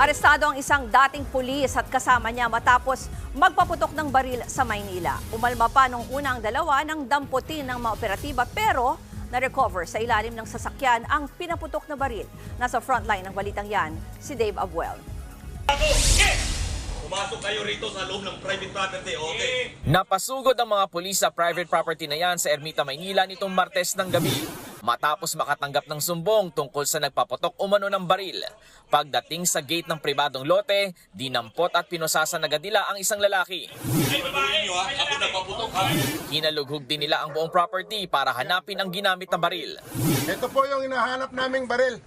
Arestado ang isang dating pulis at kasama niya matapos magpaputok ng baril sa Maynila. Umalma pa nung una ang dalawa ng damputin ng mga operatiba pero na-recover sa ilalim ng sasakyan ang pinaputok na baril. Nasa frontline ng balitang yan, si Dave Abuel. Pumasok kayo rito sa loob ng private property, okay? Napasugod ang mga pulis sa private property na yan sa Ermita, Maynila nitong Martes ng gabi matapos makatanggap ng sumbong tungkol sa nagpaputok umano ng baril. Pagdating sa gate ng pribadong lote, dinampot at pinusasan agad nila ang isang lalaki. Hinalughog din nila ang buong property para hanapin ang ginamit na baril. Ito po yung hinahanap naming baril.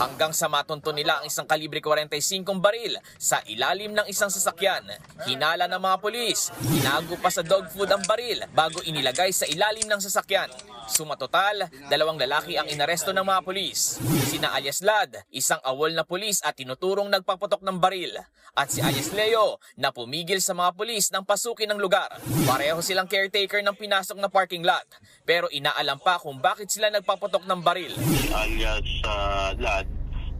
Hanggang sa matunto nila ang isang kalibre 45 baril sa ilalim ng isang sasakyan. Hinala ng mga pulis, hinago pa sa dog food ang baril bago inilagay sa ilalim ng sasakyan. Sumatotal, dalawang lalaki ang inaresto ng mga pulis. Sina alias Lad, isang awol na pulis at tinuturong nagpaputok ng baril. At si alias Leo, na pumigil sa mga pulis ng pasukin ng lugar. Pareho silang caretaker ng pinasok na parking lot. Pero inaalam pa kung bakit sila nagpaputok ng baril. alias uh, Lad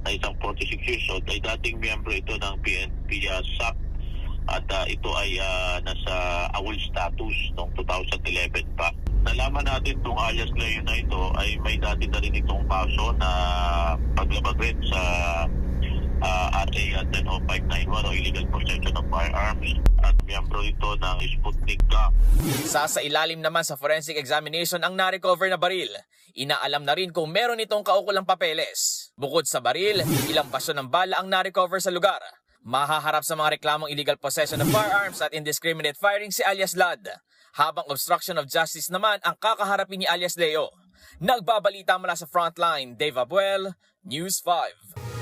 na isang 46 years old. Ay dating miyembro ito ng PNP uh, SAP at uh, ito ay uh, nasa awol status noong 2011 pa. Nalaman natin itong alias Leo na ito ay may dati na rin itong kaso na paglabag rin sa uh, RA 10591 o illegal possession of firearms miyembro ito ng Sputnik Gang. Sa sa ilalim naman sa forensic examination ang na-recover na baril. Inaalam na rin kung meron itong kaukulang papeles. Bukod sa baril, ilang basyo ng bala ang na-recover sa lugar. Mahaharap sa mga reklamong illegal possession of firearms at indiscriminate firing si alias Lad. Habang obstruction of justice naman ang kakaharapin ni alias Leo. Nagbabalita mula sa frontline, Dave Abuel, News 5.